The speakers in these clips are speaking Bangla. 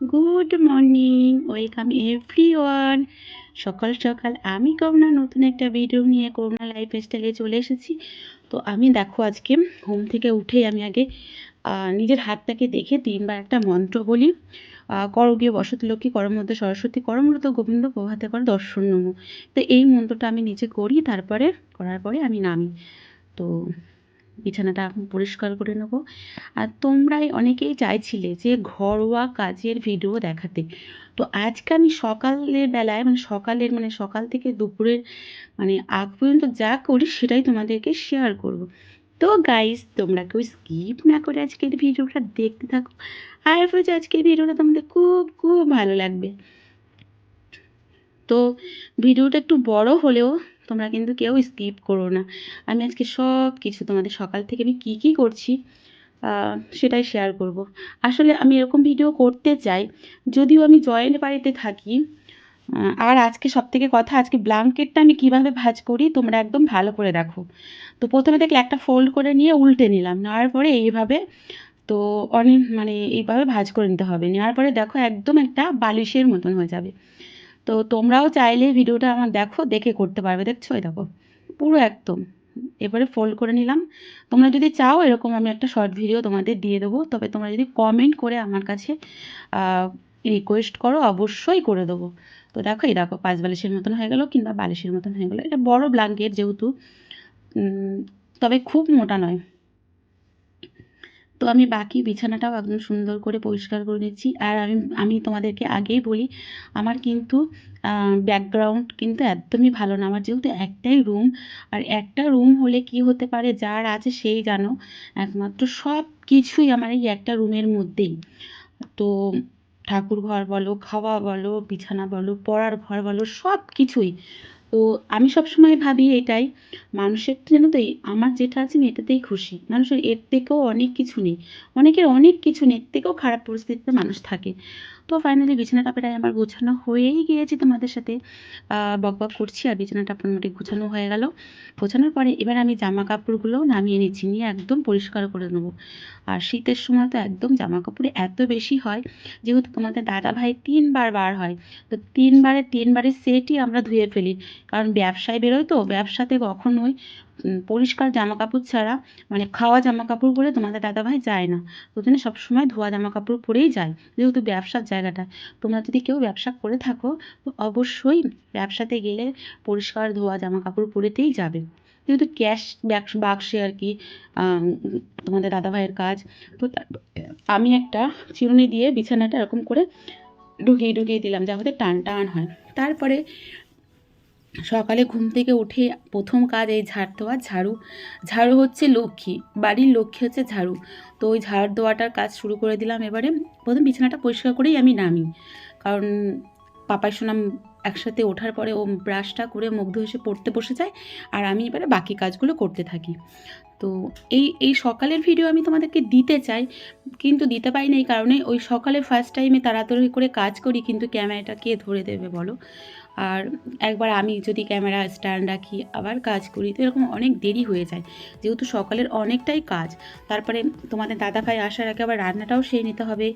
Good morning, welcome everyone. সকাল সকাল আমি করোনা নতুন একটা ভিডিও নিয়ে করোনা লাইফ স্টাইলে চলে এসেছি। তো আমি দেখো আজকে ঘুম থেকে উঠেই আমি আগে নিজের হাতটাকে দেখে তিনবার একটা মন্ত্র বলি। কর গিয়ে বসতি লক্ষ্মী করম মধ্যে সরস্বতী করমরত গোবিন্দ, প্রভাতে কর দর্শন নমো। তো এই মন্ত্রটা আমি নিজে করি, তারপরে, করার পরে আমি নামি। তো বিছানাটা পরিষ্কার করে নেব। আর তোমরাই অনেকেই চাইছিলে যে ঘরোয়া কাজের ভিডিও দেখাতে। তো আজকে আমি সকালের বেলায় মানে সকালের মানে সকাল থেকে দুপুরের মানে আগ পর্যন্ত যা করি সেটাই তোমাদেরকে শেয়ার করব। তো গাইস তোমরা কেউ স্কিপ না করে আজকের ভিডিওটা দেখতে থাকো। আর বলছি আজকের ভিডিওটা তোমাদের খুব খুব ভালো লাগবে। তো ভিডিওটা একটু বড় হলেও তোমরা কিন্তু কেউ স্কিপ করো না। আমি আজকে সব কিছু তোমাদের সকাল থেকে আমি কী কী করছি সেটাই শেয়ার করব। আসলে আমি এরকম ভিডিও করতে চাই, যদিও আমি জয়েন্ট বাড়িতে থাকি আর আজকে সব থেকে কথা, আজকে ব্ল্যাঙ্কেটটা আমি কীভাবে ভাজ করি, তোমরা একদম ভালো করে দেখো। তো প্রথমে দেখলে একটা ফোল্ড করে নিয়ে উল্টে নিলাম, নেওয়ার পরে এইভাবে তো অনেক মানে এইভাবে ভাজ করে নিতে হবে। নেওয়ার পরে দেখো একদম একটা বালিশের মতন হয়ে যাবে। তো তোমরাও চাইলে ভিডিওটা আমার দেখো, দেখে করতে পারবে, দেখছ? এই দেখো, পুরো একদম। এবারে ফোল্ড করে নিলাম। তোমরা যদি চাও, এরকম আমি একটা শর্ট ভিডিও তোমাদের দিয়ে দেবো। তবে তোমরা যদি কমেন্ট করে আমার কাছে রিকোয়েস্ট করো, অবশ্যই করে দেবো। তো দেখো, এই দেখো, পাঁচ বালিশের মতন হয়ে গেলো কিংবা বালিশের মতন হয়ে গেলো। এটা বড় ব্ল্যাঙ্কেট যেহেতু তবে খুব মোটা নয়। তো আমি বাকি বিছানাটাও একদম সুন্দর করে পরিষ্কার করে নিচ্ছি। আর আমি আমি তোমাদেরকে আগেই বলি, আমার কিন্তু ব্যাকগ্রাউন্ড কিন্তু একদমই ভালো না। আমার যেহেতু একটাই রুম আর একটা রুম হলে কি হতে পারে, যার আছে সেই জানো, একমাত্র সব কিছুই আমার এই একটা রুমের মধ্যেই। তো ঠাকুর ঘর বলো, খাওয়া বলো, বিছানা বলো, পড়ার ঘর বলো, সব কিছুই। তো আমি সবসময় ভাবি এটাই, মানুষের জানো তো আমার যেটা আছে আমি এটাতেই খুশি। মানুষের এর থেকেও অনেক কিছু নেই। অনেকের অনেক কিছু নেই, এর থেকেও খারাপ পরিস্থিতিতে মানুষ থাকে। তো ফাইনালি বিছানাটা প্রায় আমার গোছানো হয়েই গিয়েছে তোমাদের সাথে। বক বক করছি আর বিছানাটা মোটামুটি গোছানো হয়ে গেল। গোছানোর পরে এবার আমি জামা কাপড়গুলো নামিয়ে নিচ্ছি, নিয়ে একদম পরিষ্কার করে নেব। আর শীতের সময় তো একদম জামা কাপড় এত বেশি হয়, যেহেতু তোমাদের দাদা ভাই তিনবার বার হয়। তো তিনবারে, তিনবারের সেটই আমরা ধুয়ে ফেলি। কারণ ব্যবসায় বেরোয় তো, ব্যবসাতে কখনোই পরিষ্কার জামা কাপড় ছাড়া মানে খাওয়া জামা কাপড় পরে তোমাদের দাদাভাই যায় না। ওই জন্য সবসময় ধোয়া জামা কাপড় পরেই যায়, যেহেতু ব্যবসার জায়গাটা। তোমরা যদি কেউ ব্যবসা করে থাকো, তো অবশ্যই ব্যবসাতে গেলে পরিষ্কার ধোয়া জামা কাপড় পরেতেই যাবে। যেহেতু ক্যাশ বাক্সে আর কি তোমাদের দাদাভাইয়ের কাজ, তো আমি একটা চিরুনি দিয়ে বিছানাটা এরকম করে ঢুকিয়ে ঢুকিয়ে দিলাম যা যাতে টান টান হয়। তারপরে সকালে ঘুম থেকে উঠে প্রথম কাজ এই ঝাড় দেওয়া, ঝাড়ু। ঝাড়ু হচ্ছে লক্ষ্মী, বাড়ির লক্ষ্মী হচ্ছে ঝাড়ু। তো ওই ঝাড় দেওয়াটার কাজ শুরু করে দিলাম এবারে। প্রথম বিছানাটা পরিষ্কার করেই আমি নামি। কারণ পাপাই সোনাম একসাথে ওঠার পরে ও ব্রাশটা করে মুখ ধুয়ে এসে পড়তে বসে যায় আর আমি এবারে বাকি কাজগুলো করতে থাকি। তো এই এই সকালের ভিডিও আমি তোমাদেরকে দিতে চাই, কিন্তু দিতে পারি না এই কারণে ওই সকালে ফার্স্ট টাইমে তাড়াতাড়ি করে কাজ করি, কিন্তু ক্যামেরাটা কে ধরে দেবে বলো? আর একবার আমি যদি ক্যামেরা স্ট্যান্ড রাখি, আবার কাজ করি, তো এরকম অনেক দেরি হয়ে যায়। যেহেতু সকালের অনেকটাই কাজ, তারপরে তোমাদের দাদা ভাই আসার আগে আবার রান্নাটাও সেরে নিতে হবে।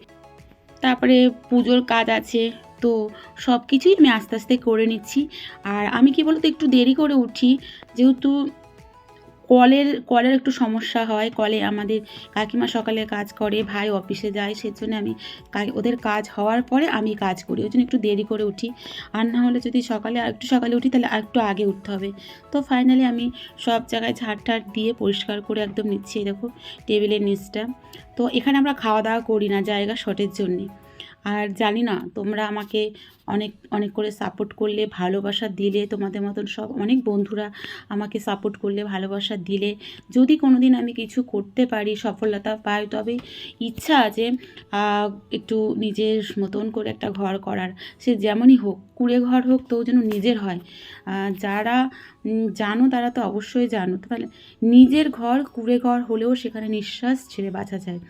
তারপরে পুজোর কাজ আছে তো সব কিছুই আমি আস্তে আস্তে করে নিচ্ছি। আর আমি কি বলতো, একটু দেরি করে উঠি, যেহেতু কলের কলের একটু সমস্যা হয়। কলে আমাদের কাকিমা সকালে কাজ করে, ভাই অফিসে যায়, সেজন্য আমি ওদের কাজ হওয়ার পরে আমি কাজ করি। ওই জন্য একটু দেরি করে উঠি। আর না হলে যদি সকালে একটু সকালে উঠি, তাহলে একটু আগে উঠতে হবে। তো ফাইনালি আমি সব জায়গায় ঝাড় টাড় দিয়ে পরিষ্কার করে একদম নিচ্ছি দেখো, টেবিলের নিচটা। তো এখানে আমরা খাওয়া দাওয়া করি না জায়গা শর্টের জন্যে। আর জানি না, তোমরা আমাকে অনেক অনেক করে সাপোর্ট করলে, ভালোবাসা দিলে, তোমাদের মতন সব অনেক বন্ধুরা আমাকে সাপোর্ট করলে, ভালোবাসা দিলে। যদি কোনো দিন আমি কিছু করতে পারি, সফলতা পাই, তবে ইচ্ছা আছে একটু নিজের মতন করে একটা ঘর করার। সে যেমনই হোক, কুড়ে ঘর হোক, তো যেন নিজের হয়। যারা জানো তারা তো অবশ্যই জানো। তাহলে নিজের ঘর, কুড়ে ঘর হলেও সেখানে নিঃশ্বাস ছেড়ে বাঁচা যায়।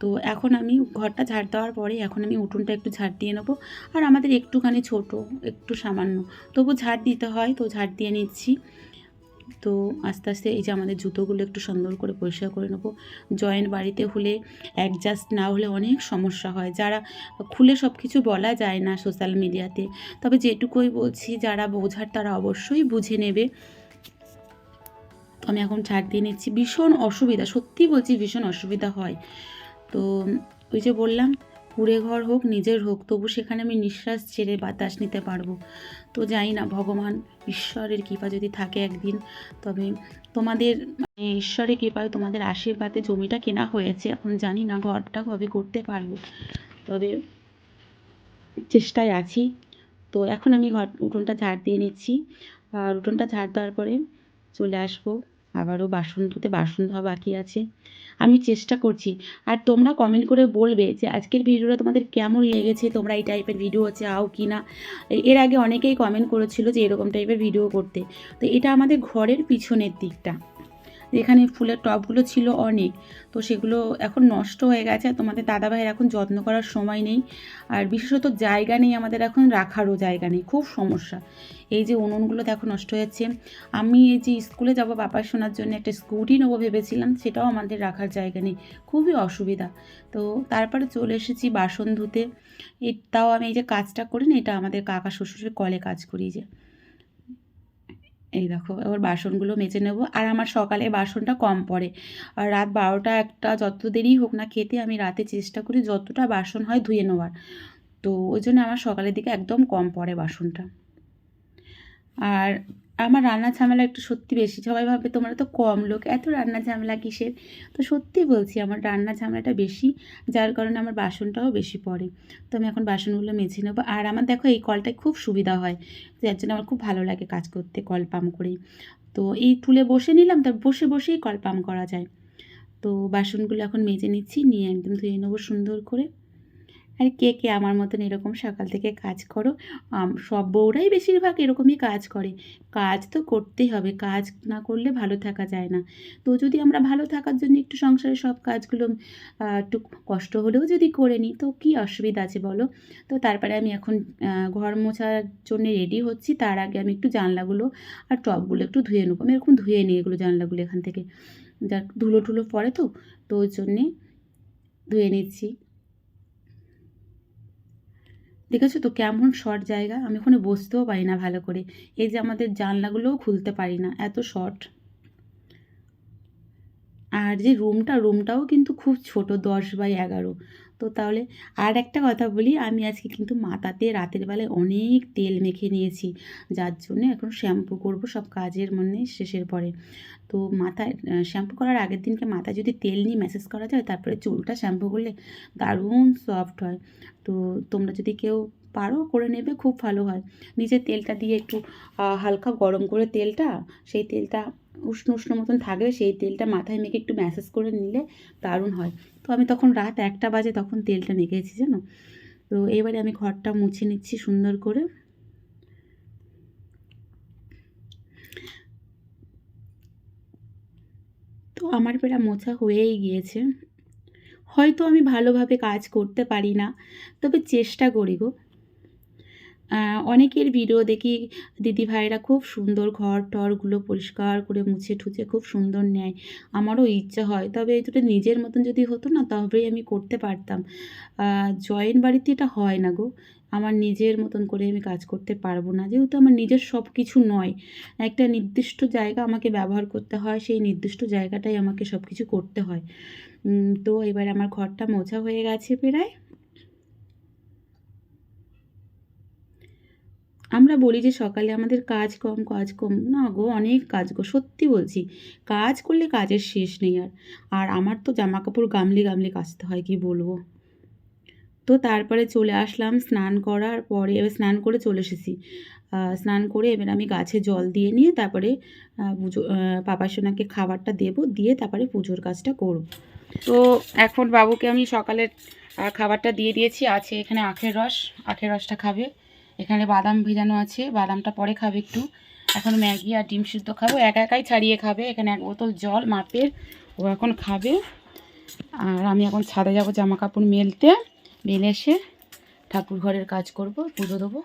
তো এখন আমি ঘরটা ঝাড় দেওয়ার পরে এখন আমি উঠোনটা একটু ঝাড় দিয়ে নেব। আর আমাদের একটুখানি ছোট, একটু সামান্য। তবু ঝাড় দিতে হয়, তো ঝাড় দিয়ে নিচ্ছি। তো আস্তে আস্তে এই যে আমাদের জুতোগুলো একটু সুন্দর করে পরিষ্কার করে নেব। জয়েন্ট বাড়িতে হলে অ্যাডজাস্ট না হলে অনেক সমস্যা হয়। যারা খুলে সব কিছু বলা যায় না সোশ্যাল মিডিয়াতে তবে যেটুকুই বলছি, যারা বোঝার তারা অবশ্যই বুঝে নেবে। আমি এখন ছাড় দিয়ে নিচ্ছি। ভীষণ অসুবিধা, সত্যি বলছি ভীষণ অসুবিধা হয়। তো ওই যে বললাম কুড়ে ঘর হোক, নিজের হোক, তবু সেখানে আমি নিঃশ্বাস ছেড়ে বাতাস নিতে পারব। তো জানি না, ভগবান ঈশ্বরের কৃপা যদি থাকে একদিন, তবে তোমাদের মানে ঈশ্বরের কৃপায় তোমাদের আশীর্বাদে জমিটা কেনা হয়েছে, এখন জানি না ঘরটা কবে করতে পারব। তবে চেষ্টায় আছি। তো এখন আমি ঘর, উঠোনটা ঝাড় দিয়ে নিচ্ছি। আর উঠোনটা ঝাড় দেওয়ার পরে চলে আসব। আবারও বাসন ধুতে বাসন ধোয়া বাকি আছে। আমি চেষ্টা করছি। আর তোমরা কমেন্ট করে বলবে যে আজকের ভিডিওটা তোমাদের কেমন লেগেছে? তোমরা এই টাইপের ভিডিও চাও কি না এর আগে অনেকেই কমেন্ট করেছিল যে এরকম টাইপের ভিডিও করতে। তো এটা আমাদের ঘরের পিছনের দিকটা। এখানে ফুলের টবগুলো ছিল অনেক। তো সেগুলো এখন নষ্ট হয়ে গেছে। তোমাদের দাদাভাইয়ের এখন যত্ন করার সময় নেই। আর বিশেষত জায়গা নেই আমাদের এখন, রাখারও জায়গা নেই। খুব সমস্যা। এই যে উনুনগুলো দেখো নষ্ট হয়ে যাচ্ছে। আমি এই যে স্কুলে যাব বাবা শোনার জন্য একটা স্কুটি নেব ভেবেছিলাম, সেটাও আমাদের রাখার জায়গা নেই। খুবই অসুবিধা। তো তারপরে চলে এসেছি বাসন ধুতে। এটাও আমি এই যে কাজটা করি না, এটা আমাদের কাকা শ্বশুরের কলে কাজ করি যে। এই দেখো, এবার বাসনগুলো মেজে নেব। আর আমার সকালে বাসনটা কম পড়ে। আর রাত বারোটা একটা যত দেরি হোক না খেতে আমি রাতে চেষ্টা করি যতটা বাসন হয় ধুয়ে নেওয়ার। তো ওই জন্য আমার সকালের দিকে একদম কম পড়ে বাসনটা। আর আমার রান্না ঝামেলা একটু সত্যি বেশি। সবাই ভাবে তোমরা তো কম লোক, এত রান্না ঝামেলা কিসের? তো সত্যি বলছি আমার রান্না ঝামেলাটা বেশি, যার কারণে আমার বাসনটাও বেশি পড়ে। তো আমি এখন বাসনগুলো মেজে নেব। আর আমার দেখো এই কলটায় খুব সুবিধা হয়, যার জন্য আমার খুব ভালো লাগে কাজ করতে কল পাম্প করেই। তো এই তুলে বসে নিলাম তার বসে বসেই কল পাম্প করা যায়। তো বাসনগুলো এখন মেজে নিচ্ছি, নিয়ে একদম ধুয়ে নেব সুন্দর করে। আর কে কে আমার মতন এরকম সকাল থেকে কাজ করো? সব বউরাই বেশিরভাগ এরকমই কাজ করে। কাজ তো করতেই হবে, কাজ না করলে ভালো থাকা যায় না। তো যদি আমরা ভালো থাকার জন্য একটু সংসারের সব কাজগুলো একটু কষ্ট হলেও যদি করে নিই, তো কী অসুবিধা আছে বলো? তো তারপরে আমি এখন ঘর মোছার জন্য রেডি হচ্ছি। তার আগে আমি একটু জানলাগুলো আর টবগুলো একটু ধুয়ে নেব। আমি এরকম ধুয়ে নিই এগুলো জানলাগুলো এখান থেকে। যার ধুলো টুলো পড়ে তো তো ওই জন্যে ধুয়ে নিচ্ছি। দেখেছ তো? কেমন শর্ট জায়গা? আমি ওখানে বসতেও পারি না ভালো করে। এই যে আমাদের জানলাগুলোও খুলতে পারি না, এত শর্ট আর যে রুমটা রুমটাও কিন্তু খুব ছোট, দশ বাই এগারো। তো তাহলে আর একটা কথা বলি, আমি আজকে কিন্তু মাথাতে রাতের বেলায় অনেক তেল মেখে নিয়েছি, যার জন্য এখন শ্যাম্পু করব সব কাজের মনে শেষের পরে। তো মাথায় শ্যাম্পু করার আগের দিনকে মাথায় যদি তেল নিয়ে ম্যাসেজ করা যায়, তারপরে চুলটা শ্যাম্পু করলে দারুণ সফট হয়। তো তোমরা যদি কেউ পারো, করে নেবে, খুব ভালো হয়। নিজের তেলটা দিয়ে একটু হালকা গরম করে তেলটা, সেই তেলটা উষ্ণ উষ্ণ মতন থাকবে সেই তেলটা মাথায় মেখে একটু ম্যাসেজ করে নিলে দারুণ হয়। তো আমি তখন রাত একটা বাজে তখন তেলটা মেখেছি, জানো? তো এবারে আমি ঘরটা মুছে নিচ্ছি সুন্দর করে। তো আমার বেড়া মোছা হয়েই গিয়েছে। হয়তো আমি ভালোভাবে কাজ করতে পারি না, তবে চেষ্টা করি গো। অনেকের ভিডিও দেখি দিদি ভাইরা খুব সুন্দর ঘর টরগুলো পরিষ্কার করে মুছে ঠুছে খুব সুন্দর নেয়। আমারও ইচ্ছা হয়, তবে এই এটা নিজের মতন যদি হতো না, তবেই আমি করতে পারতাম। জয়েন্ট বাড়িতে এটা হয় না গো। আমার নিজের মতন করে আমি কাজ করতে পারব না। যেহেতু আমার নিজের সব কিছু নয়, একটা নির্দিষ্ট জায়গা আমাকে ব্যবহার করতে হয়, সেই নির্দিষ্ট জায়গাটাই আমাকে সব কিছু করতে হয়। তো এবার আমার ঘরটা মোছা হয়ে গেছে প্রায়। আমরা বলি যে সকালে আমাদের কাজ কম কাজ কম। না গো, অনেক কাজ গো, সত্যি বলছি। কাজ করলে কাজের শেষ নেই আর। আর আমার তো জামা কাপড় গামলি গামলি কাচতে হয়, কি বলব? তো তারপরে চলে আসলাম স্নান করার পরে, এবার স্নান করে চলে এসেছি। স্নান করে এবার আমি গাছে জল দিয়ে নিয়ে তারপরে পুজো পাপা সোনাকে খাবারটা দেবো, দিয়ে তারপরে পুজোর কাজটা করব। তো এখন বাবুকে আমি সকালের খাবারটা দিয়ে দিয়েছি, আছে এখানে আখের রস। আখের রসটা খাবে। এখানে বাদাম ভেজানো আছে, বাদামটা পরে খাবে একটু। এখন ম্যাগি আর ডিম সিদ্ধ খাব, একা একাই ছাড়িয়ে খাবে। এখানে এক বোতল জল, মাপের, ও এখন খাবে। আর আমি এখন ছাদে যাব জামা কাপড় মেলতে। মেলে এসে ঠাকুর ঘরের কাজ করব, পুজো দেবো।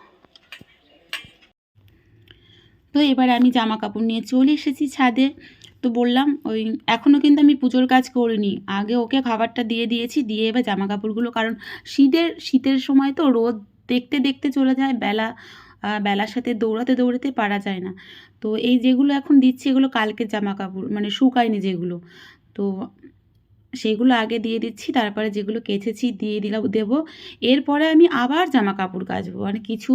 তো এবারে আমি জামা কাপড় নিয়ে চলে এসেছি ছাদে। তো বললাম, ওই এখনও কিন্তু আমি পুজোর কাজ করিনি। আগে ওকে খাবারটা দিয়ে দিয়েছি, দিয়ে এবার জামা কাপড়গুলো কারণ শীতের শীতের সময় তো রোদ দেখতে দেখতে চলে যায়, বেলা বেলার সাথে দৌড়াতে দৌড়াতে পারা যায় না। তো এই যেগুলো এখন দিচ্ছি এগুলো কালকের জামা কাপড় মানে শুকায়নি যেগুলো। তো সেগুলো আগে দিয়ে দিচ্ছি, তারপরে যেগুলো কেচেছি দিয়ে দিলাম, দেবো। এরপরে আমি আবার জামা কাপড় কাচবো। মানে কিছু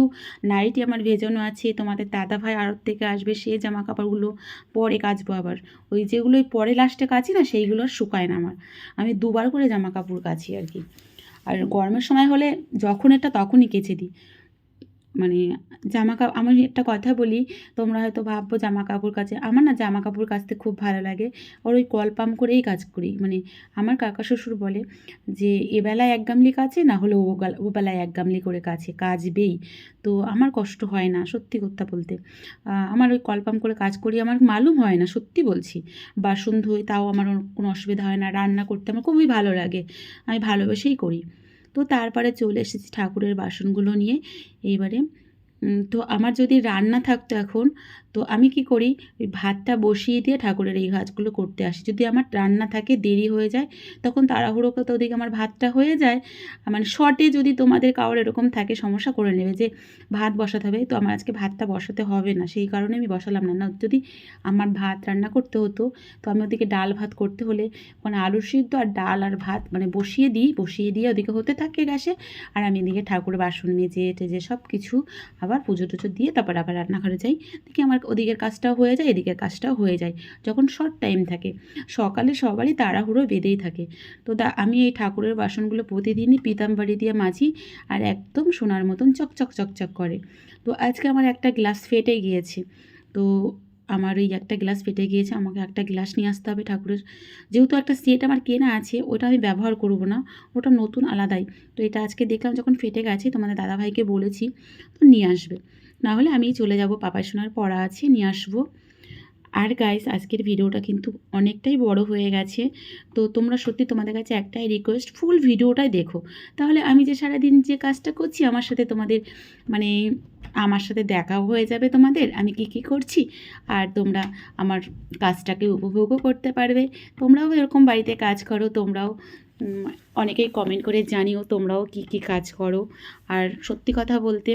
নাইটি আমার ভেজানো আছে, তোমাদের দাদা ভাই আড়ত থেকে আসবে, সে জামা কাপড়গুলো পরে কাচবো আবার। ওই যেগুলো পরে লাস্টে কাচি না, সেইগুলো আর শুকায় না আমার। আমি দুবার করে জামা কাপড় কাচি আর কি। আর গরমের সময় হলে যখন এটা তখনই কেচে দিই। মানে জামা কাপড় আমি একটা কথা বলি, তোমরা হয়তো ভাববো জামা কাপড় কাচে আমার না জামা কাপড় কাচতে খুব ভালো লাগে। আর ওই কল পাম্প করেই কাজ করি। মানে আমার কাকা শ্বশুর বলে যে এবেলায় এক গামলি কাচে, না হলে ও ও বেলায় এক গামলি করে কাছে কাজবেই তো আমার কষ্ট হয় না, সত্যি কথা বলতে। আমার ওই কল পাম্প করে কাজ করি, আমার মালুম হয় না, সত্যি বলছি। বাসন ধুই, তাও আমার কোনো অসুবিধা হয় না, রান্না করতে আমার খুবই ভালো লাগে। আমি ভালোবেসেই করি। তো তারপরে চলে এসেছি ঠাকুরের বাসনগুলো নিয়ে। এইবারে তো আমার যদি রান্না থাকতো এখন তো আমি কি করি? ওই ভাতটা বসিয়ে দিয়ে ঠাকুরের এই কাজগুলো করতে আসি। যদি আমার রান্না থাকে, দেরি হয়ে যায়, তখন তাড়াহুড়ো করতে ওদিকে আমার ভাতটা হয়ে যায়। মানে শর্টে যদি তোমাদের কারোর এরকম থাকে, সমস্যা করে নেবে যে, ভাত বসাতে হবে? তো আমার আজকে ভাতটা বসাতে হবে না। সেই কারণে আমি বসালাম না। না, যদি আমার ভাত রান্না করতে হতো, তো আমি ওদিকে ডাল ভাত করতে হলে মানে আলু সিদ্ধ আর ডাল আর ভাত মানে বসিয়ে দিই, বসিয়ে দিয়ে ওদিকে হতে থাকে গ্যাসে। আর আমি এদিকে ঠাকুরের বাসন মেজে টেজে সব কিছু আবার পুজো টুজো দিয়ে তারপর আবার রান্নাঘরে যাই। দেখি আমার ওদিকের কাজটাও হয়ে যায়, এদিকের কাজটাও হয়ে যায়, যখন শর্ট টাইম থাকে। সকালে সবারই তাড়াহুড়ো বেঁধেই থাকে। তো দা, আমি এই ঠাকুরের বাসনগুলো প্রতিদিনই পিতাম্বাড়ি দিয়ে মাজি আর একদম সোনার মতন চকচক চকচক করে। তো আজকে আমার একটা গ্লাস ফেটে গিয়েছে। তো আমার ওই একটা গ্লাস ফেটে গিয়েছে, আমাকে একটা গ্লাস নিয়ে আসতে হবে ঠাকুরের। যেহেতু একটা সেট আমার কেনা আছে, ওটা আমি ব্যবহার করব না, ওটা নতুন আলাদাই। তো এটা আজকে দেখলাম যখন ফেটে গেছে, তোমাদের দাদাভাইকে বলেছি, তো নিয়ে আসবে। না হলে আমি চলে যাব পাপাই সোনার পড়া আছে, নিয়ে আসব। আর গাইস আজকের ভিডিওটা কিন্তু অনেকটাই বড় হয়ে গেছে। তো তোমরা সত্যি তোমাদের কাছে একটাই রিকোয়েস্ট ফুল ভিডিওটাই দেখো। তাহলে আমি যে সারাদিন যে কাজটা করছি, আমার সাথে তোমাদের মানে আমার সাথে দেখাও হয়ে যাবে তোমাদের, আমি কি কি করছি, আর তোমরা আমার কাজটাকে উপভোগও করতে পারবে। তোমরাও এরকম বাড়িতে কাজ করো, তোমরাও অনেকেই কমেন্ট করে জানিও তোমরাও কি কি কাজ করো। আর সত্যি কথা বলতে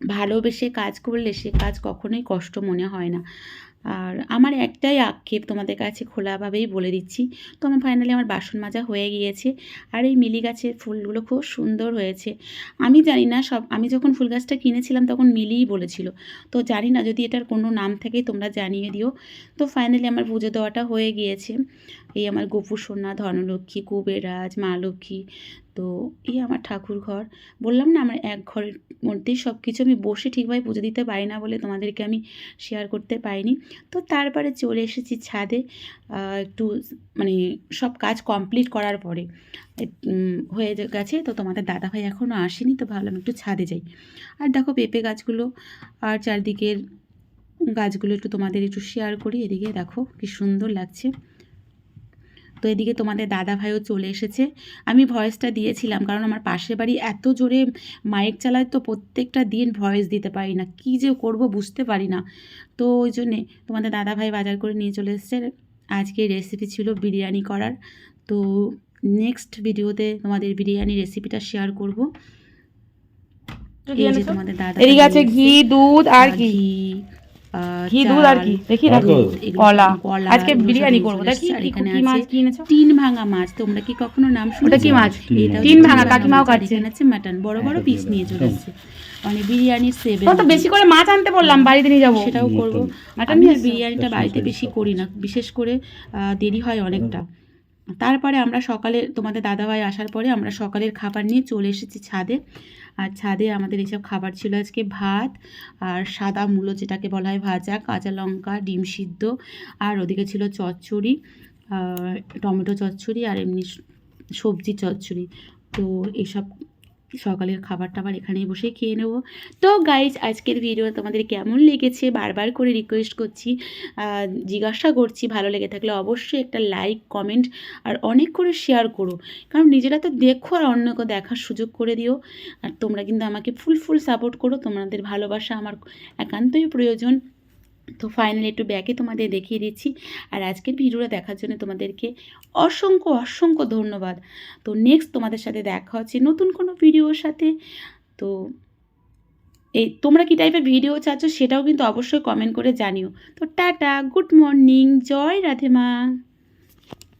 ভালোবেসে কাজ করলে সে কাজ কখনোই কষ্ট মনে হয় না। আর আমার একটাই আক্ষেপ তোমাদের কাছে খোলাভাবেই বলে দিচ্ছি তো আমার ফাইনালি আমার বাসন মাজা হয়ে গিয়েছে আর এই মিলি গাছের ফুলগুলো খুব সুন্দর হয়েছে। আমি জানি না সব, আমি যখন ফুল গাছটা কিনেছিলাম তখন মিলিই বলেছিল, তো জানি না যদি এটার কোনো নাম থাকে তোমরা জানিয়ে দিও। তো ফাইনালি আমার পুজো দেওয়াটা হয়ে গিয়েছে। এই আমার গোপু সোনা ধনলক্ষ্মী কুবেরাজ মা লক্ষ্মী তো এই আমার ঠাকুর ঘর। বললাম না আমার এক ঘরের মধ্যেই সব কিছু আমি বসে ঠিকভাবে পুজো দিতে পারি না বলে তোমাদেরকে আমি শেয়ার করতে পারিনি। তো তারপরে চলে এসেছি ছাদে একটু মানে সব কাজ কমপ্লিট করার পরে। হয়ে গেছে তো তোমাদের দাদাভাই এখনও আসেনি তো ভাবলাম একটু ছাদে যাই। আর দেখো পেঁপে গাছগুলো আর চারদিকের গাছগুলো একটু তোমাদের একটু শেয়ার করি। এদিকে দেখো কি সুন্দর লাগছে। তো এদিকে তোমাদের দাদা ভাইও চলে এসেছে। আমি ভয়েসটা দিয়েছিলাম কারণ আমার পাশের বাড়ি এত জোরে মাইক চালায় তো প্রত্যেকটা দিন ভয়েস দিতে পারি না। কী যে করব বুঝতে পারি না। তো ওই জন্যে তোমাদের দাদা ভাই বাজার করে নিয়ে চলে এসেছে। আজকে রেসিপি ছিল বিরিয়ানি করার। তো নেক্সট ভিডিওতে তোমাদের বিরিয়ানি রেসিপিটা শেয়ার করব। এই যে তোমাদের দাদা এদিকে আছে ঘি দুধ আর কি আহ, ঘি দুধ আর কি? দেখি কলা। আজকে বিরিয়ানি নিয়ে করব দেখি এখানে কি মাছ কিনেছো? তিন ভাঙা মাছ। তোমরা কি কখনো নাম শুনেছো? ওটা কি মাছ? তিন ভাঙা, কাকিমাও কাটছে। এখানে আছে মাটন। বড় বড় হ্যাঁ, পিস নিয়ে চলে। এসেছে। মানে বিরিয়ানির সেভেন তো বেশি করে মাছ আনতে বললাম বাড়িতে নিয়ে যাব। সেটাও। করব। মাটন নিয়ে বিরিয়ানিটা বাড়িতে বেশি করি না। বিশেষ করে আহ, দেরি হয় অনেকটা। তারপরে আমরা সকালে তোমাদের দাদাভাই আসার পরে আমরা সকালের খাবার নিয়ে চলে এসেছি ছাদে। আর ছাদে আমাদের এসব খাবার ছিল আজকে ভাত আর সাদা মূলো যেটাকে বলা হয় ভাজা, কাঁচা লঙ্কা, ডিম সিদ্ধ আর ওদিকে ছিল চচ্চড়ি টমেটো চচ্চড়ি আর এমনি সবজি চচ্চড়ি। তো এইসব সকালের খাবার টাবার এখানেই বসে খেয়ে নেব। তো গাইজ আজকের ভিডিও তোমাদের কেমন লেগেছে বারবার করে রিকোয়েস্ট করছি জিজ্ঞাসা করছি, ভালো লেগে থাকলে অবশ্যই একটা লাইক কমেন্ট আর অনেক করে শেয়ার করো। কারণ নিজেরা তো দেখো আর অন্যকে দেখার সুযোগ করে দিও। আর তোমরা কিন্তু আমাকে ফুল ফুল সাপোর্ট করো। তোমাদের ভালোবাসা আমার একান্তই প্রয়োজন। তো ফাইনালি একটু ব্যাকে তোমাদের দেখিয়ে দিচ্ছি। আর আজকের ভিডিওটা দেখার জন্য তোমাদেরকে অসংখ্য অসংখ্য ধন্যবাদ। তো নেক্সট তোমাদের সাথে দেখা হচ্ছে নতুন কোনো ভিডিওর সাথে। তো এই তোমরা কী টাইপের ভিডিও চাচ্ছ সেটাও কিন্তু অবশ্যই কমেন্ট করে জানিও। তো টাটা গুড মর্নিং জয় রাধে মা।